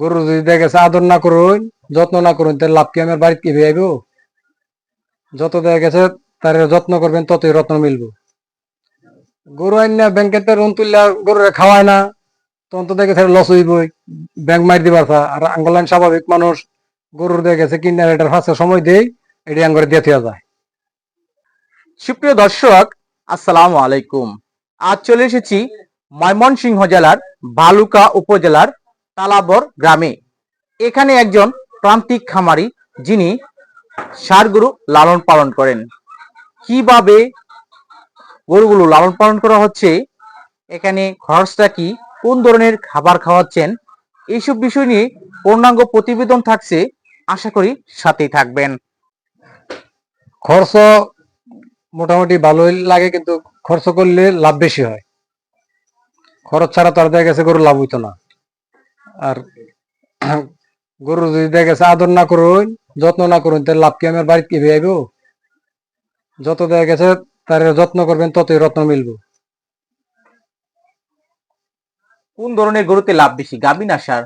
গরু যদি দেখে আদর না করুন, যত্ন না করুন, তাহলে লাভ কি? আমার বাড়িতে কি আইব? যত দেখা গেছে, তার যত্ন করবেন, ততই রত্ন মিলবো। গরু আইন না ঋণ তুললে গরুরে খাওয়ায় না। তখন তো দেখে লস হইবই। ব্যাংক মারি দিবার। আর আঙ্গলাইন স্বাভাবিক মানুষ। গরুর দেখে গেছে, কিনা এটার ফাঁসে সময় দেই, এটি আঙ্গরে দিয়ে থিয়া যায়। সুপ্রিয় দর্শক, আসসালামু আলাইকুম। আজ চলে এসেছি ময়মনসিংহ জেলার বালুকা উপজেলার তালাবর গ্রামে। এখানে একজন প্রান্তিক খামারি যিনি গরু লালন পালন করেন। কীভাবে গরুগুলো লালন পালন করা হচ্ছে, এখানে খরচটা কি, কোন ধরনের খাবার খাওয়াচ্ছেন এইসব বিষয় নিয়ে পূর্ণাঙ্গ প্রতিবেদন থাকছে, আশা করি সাথেই থাকবেন। খরচ মোটামুটি ভালোই লাগে, কিন্তু খরচ করলে লাভ বেশি হয়। খরচ ছাড়া তো আর দেখা গেছে গরু লাভ হইতো না। আর গরু যদি দেখা গেছে আদর না করুন যত্ন না করুন তাহলে লাভ কি? আমার বাড়িতে কি আইব? যত দেখা গেছে তার যত্ন করবেন ততই রত্ন মিলবো। কোন ধরনের গরুতে লাভ বেশি গাভী না সার?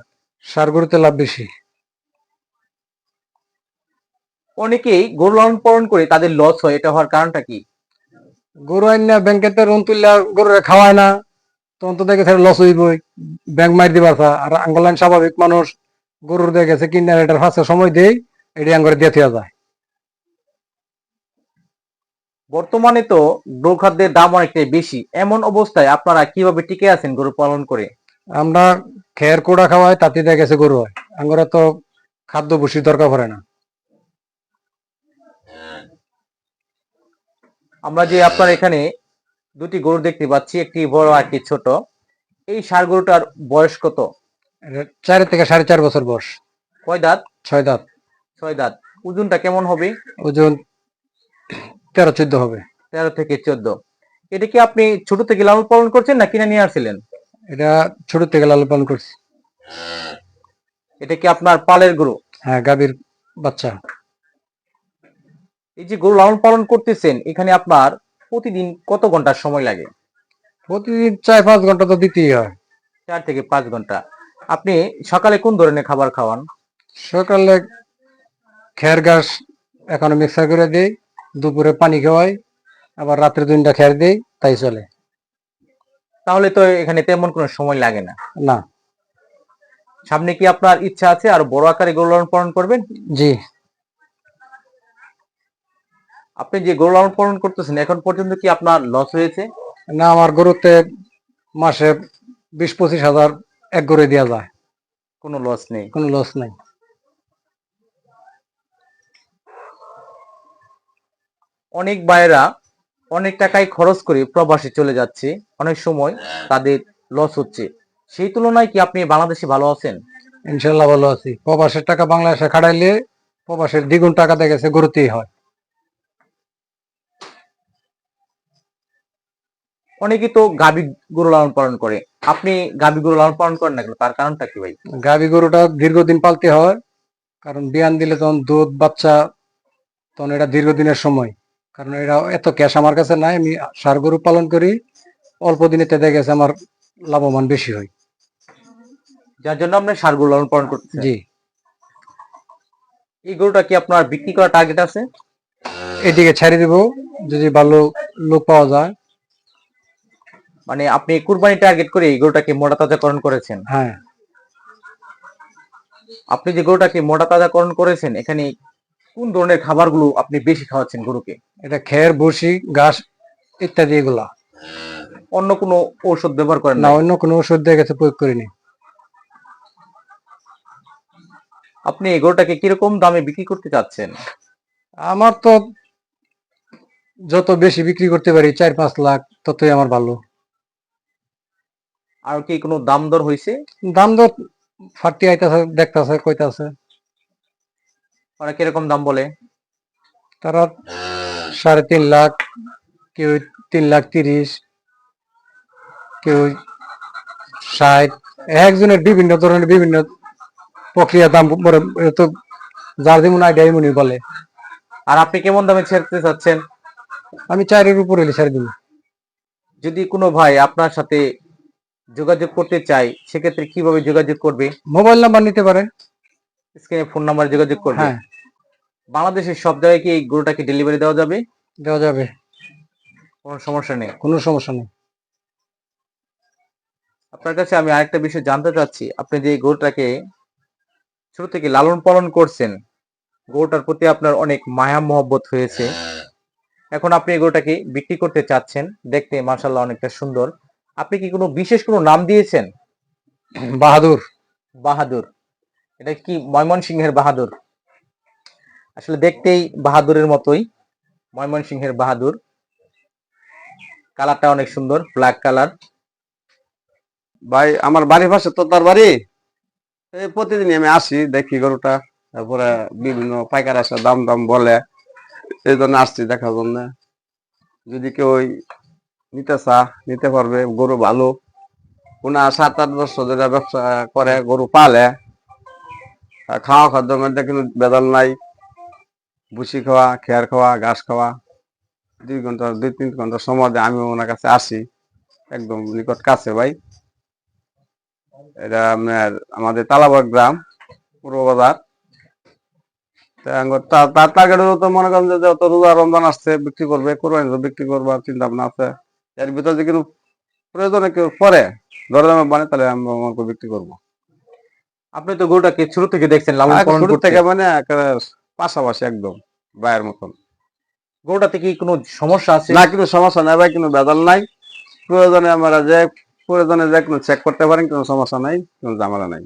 সার গরুতে লাভ বেশি। অনেকেই গরু লালন পালন করে তাদের লস হয় এটা হওয়ার কারণটা কি? গরু আইন না ব্যাংকের তো ঋণ তুললে গরুরে খাওয়ায় না। তখন তো দেখে লস হইবই ব্যাংক মারি দিবার আর আঙ্গলাইন স্বাভাবিক মানুষ গরুর দেখে গেছে কিনা এটার ফাঁসে সময় দেই এটি আঙ্গরে দিয়ে থিয়া যায়। বর্তমানে তো গরু খাদ্যের দাম অনেকটাই বেশি। এমন অবস্থায় আপনারা কীভাবে টিকে আছেন গরু পালন করে? আমরা খের কোড়া খাওয়াই তাতে দেখা গেছে গরু হয়। আঙ্গরা তো খাদ্য ভুষি দরকার পড়ে না। আমরা যে আপনার এখানে দুটি গরু দেখতে পাচ্ছি একটি বড় আর একটি ছোট। এই ষাড় গরুটার বয়স কত? চার থেকে সাড়ে চার বছর বয়স। কয় দাঁত? ছয় দাঁত। ছয় দাঁত। ওজনটা কেমন হবে? ওজন তেরো চোদ্দ হবে। তেরো থেকে চোদ্দ। এটা কি আপনি ছোট থেকে লালন পালন করছেন না কিনে নিয়ে আসছিলেন? এটা ছোট থেকে লালন পালন করছি। এটা কি আপনার পালের গরু? হ্যাঁ গাভীর বাচ্চা। এই যে গরু লালন পালন করতেছেন এখানে আপনার প্রতিদিন কত ঘণ্টা সময় লাগে? প্রতিদিন চার পাঁচ ঘণ্টা তো দিতেই হয়। চার থেকে পাঁচ ঘণ্টা। আপনি সকালে কোন ধরনের খাবার খাওয়ান? সকালে খের ঘাস এখনও মিক্সার করে দিই দুপুরে পানি খাওয়াই আবার রাত্রে দুইটা খের দেই তাই চলে। তাহলে তো এখানে তেমন কোনো সময় লাগে না। না। সামনে কি আপনার ইচ্ছা আছে আর বড় আকারে গরু লালন পালন করবেন? জি। আপনি যে গরু লালন পালন করতেছেন এখন পর্যন্ত কি আপনার লস হয়েছে? না আমার গরুতে মাসে বিশ পঁচিশ হাজার এক গড়ে দেওয়া যায়। কোনো লস নেই? কোনো লস নেই। অনেক ভাইয়েরা অনেক টাকায় খরচ করে প্রবাসে চলে যাচ্ছে অনেক সময় তাদের লস হচ্ছে। সেই তুলনায় কি আপনি বাংলাদেশে ভালো আছেন? ইনশাল্লাহ ভালো আছি। প্রবাসের টাকা বাংলাদেশে খাটাইলে প্রবাসের দ্বিগুণ টাকা দেখা গেছে গরুতেই হয়। অনেকে তো গাবি গরু লালন পালন করে। আপনি গাবি গরু লালন পালন করেন না কেন? তার কারণটা কি ভাই? গাভী গরুটা দীর্ঘদিন পালতে হয় কারণ বিয়ান দিলে তখন দুধ বাচ্চা তখন এটা দীর্ঘদিনের সময়। কারণ এটা এত ক্যাশ আমার কাছে নাই আমি সার গরু পালন করি অল্প দিনে দেখা গেছে আমার লাভবান বেশি হয়। যার জন্য আপনি সার গরু লালন পালন করতেছেন জি। এই গরুটা কি আপনার বিক্রি করার টার্গেট আছে? এদিকে ছেড়ে দিব যদি ভালো লোক পাওয়া যায়। মানে আপনি কুরবানি টার্গেট করে এই গরুটাকে মোটা তাজাকরণ করেছেন। হ্যাঁ। আপনি যে গরুটাকে মোটা তাজাকরণ করেছেন এখানে কোন ধরনের খাবারগুলো আপনি বেশি খাওয়াচ্ছেন গরুকে? এটা খের বসি ঘাস ইত্যাদি এগুলা। অন্য কোনো ঔষধ ব্যবহার করেন না অন্য কোনো ওষুধ দিয়ে গেছে প্রয়োগ করিনি। আপনি এই গরুটাকে কীরকম দামে বিক্রি করতে চাচ্ছেন? আমার তো যত বেশি বিক্রি করতে পারি চার পাঁচ লাখ ততই আমার ভালো। আর কি কোনো দাম দর হয়েছে দাম দর ফাটি আইতাছে দেখতাছে কইতাছে। ওরা কীরকম দাম বলে? তারা সাড়ে তিন লাখ কেউ তিন লাখ তিরিশ কেউ ষাট। একজনের বিভিন্ন ধরনের বিভিন্ন প্রক্রিয়া দাম তো যার যেমন আইডিয়া মনে বলে। আর আপনি কেমন দামে ছেড়তে চাচ্ছেন? আমি চারের উপরে ছেড়ে দিব। যদি কোনো ভাই আপনার সাথে যোগাযোগ করতে চাই সেক্ষেত্রে কীভাবে যোগাযোগ করবে? মোবাইল নাম্বার নিতে পারেন। স্ক্রিনে ফোন নাম্বার যোগাযোগ করবে। হ্যাঁ। বাংলাদেশের সব জায়গায় কি এই গরুটাকে ডেলিভারি দেওয়া যাবে? দেওয়া যাবে। কোনো সমস্যা নেই। কোনো সমস্যা নেই। আপনার কাছে আমি আরেকটা বিষয় জানতে চাচ্ছি। আপনি যে গরুটাকে ছোট থেকে লালন পালন করছেন গরুটার প্রতি আপনার অনেক মায়া মহব্বত হয়েছে। এখন আপনি এই গরুটাকে বিক্রি করতে চাচ্ছেন দেখতে মার্শাল্লাহ অনেকটা সুন্দর। আপনি কি কোনো বিশেষ কোনো নাম দিয়েছেন? বাহাদুর। বাহাদুর। এটা কি ময়মনসিংহের বাহাদুর? আসলে দেখতেই বাহাদুরের মতোই ময়মনসিংহের বাহাদুর। কালারটা অনেক সুন্দর ব্ল্যাক কালার। ভাই আমার বাড়ির পাশে তো তার বাড়ি। এই প্রতিদিনই আমি আসি দেখি গরুটা। তারপরে বিভিন্ন পাইকার আসে দাম দাম বলে। এই জন্য আসছি দেখার জন্য। যদি কেউ নিতে চা নিতে পারবে, গরু ভালো। ওনা সাত আট বছর ধরে ব্যবসা করে, গরু পালে। খাওয়া খাদ্যের মধ্যে কিন্তু বেদল নাই। ভুসি খাওয়া, খেয়ার খাওয়া, ঘাস খাওয়া। দুই ঘণ্টা, দুই তিন ঘণ্টা সময় দিয়ে আমি ওনার কাছে আসি। একদম নিকট কাছে, ভাই। এটা আপনার আমাদের তালাবাগ গ্রাম, পূর্ব বাজার। তার টার্গেটও তো মনে করেন যে যত রোজা রমজান আসছে, বিক্রি করবে, কোরবানি বিক্রি করবার চিন্তা ভাবনা আছে। এর ভিতরে যদি কিন্তু প্রয়োজনে কেউ পরে দরদামে বানে তাহলে আমরা মনে করি বিক্রি করব। আপনি তো গরুটাকে ছোট থেকে দেখছেন লালন আর পালন শুরু থেকে মানে পাশাপাশি একদম ভাইয়ের মতন। গরুটাতে কি কোনো সমস্যা আছে? না কিন্তু সমস্যা নাই ভাই কোনো বেদাল নাই। প্রয়োজনে আমরা যে প্রয়োজনে যে কোনো চেক করতে পারেন কোনো সমস্যা নাই কোনো ঝামেলা নাই।